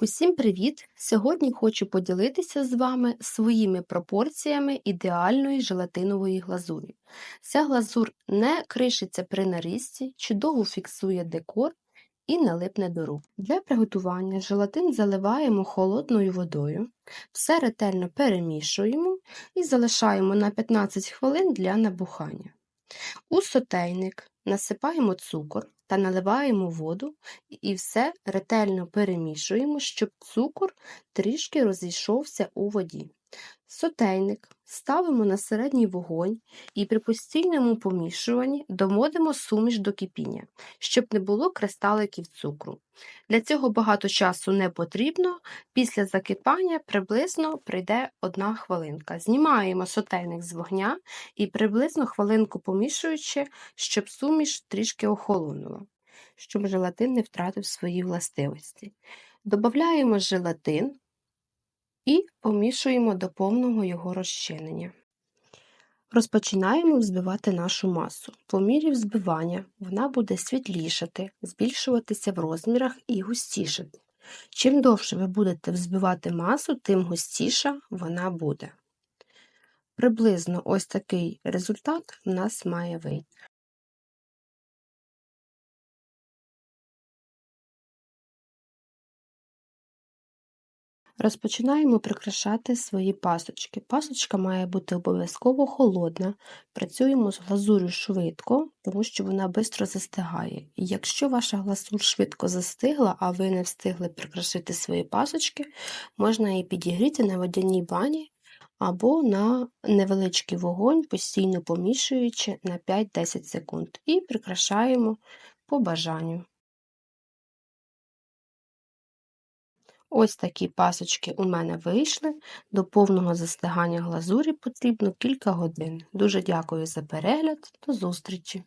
Усім привіт! Сьогодні хочу поділитися з вами своїми пропорціями ідеальної желатинової глазурі. Ця глазур не кришиться при нарізці, чудово фіксує декор і не липне до рук. Для приготування желатин заливаємо холодною водою, все ретельно перемішуємо і залишаємо на 15 хвилин для набухання. У сотейник насипаємо цукор та наливаємо воду і все ретельно перемішуємо, щоб цукор трішки розійшовся у воді. Сотейник ставимо на середній вогонь і при постійному помішуванні доводимо суміш до кипіння, щоб не було кристаликів цукру. Для цього багато часу не потрібно, після закипання приблизно прийде одна хвилинка. Знімаємо сотейник з вогня і приблизно хвилинку помішуючи, щоб суміш трішки охолонула, щоб желатин не втратив свої властивості. Додаємо желатин і помішуємо до повного його розчинення. Розпочинаємо взбивати нашу масу. По мірі взбивання вона буде світлішати, збільшуватися в розмірах і густішати. Чим довше ви будете взбивати масу, тим густіша вона буде. Приблизно ось такий результат в нас має вийти. Розпочинаємо прикрашати свої пасочки. Пасочка має бути обов'язково холодна. Працюємо з глазур'ю швидко, тому що вона швидко застигає. І якщо ваша глазур швидко застигла, а ви не встигли прикрашити свої пасочки, можна її підігріти на водяній бані або на невеличкий вогонь, постійно помішуючи на 5-10 секунд. І прикрашаємо по бажанню. Ось такі пасочки у мене вийшли. До повного застигання глазурі потрібно кілька годин. Дуже дякую за перегляд, до зустрічі!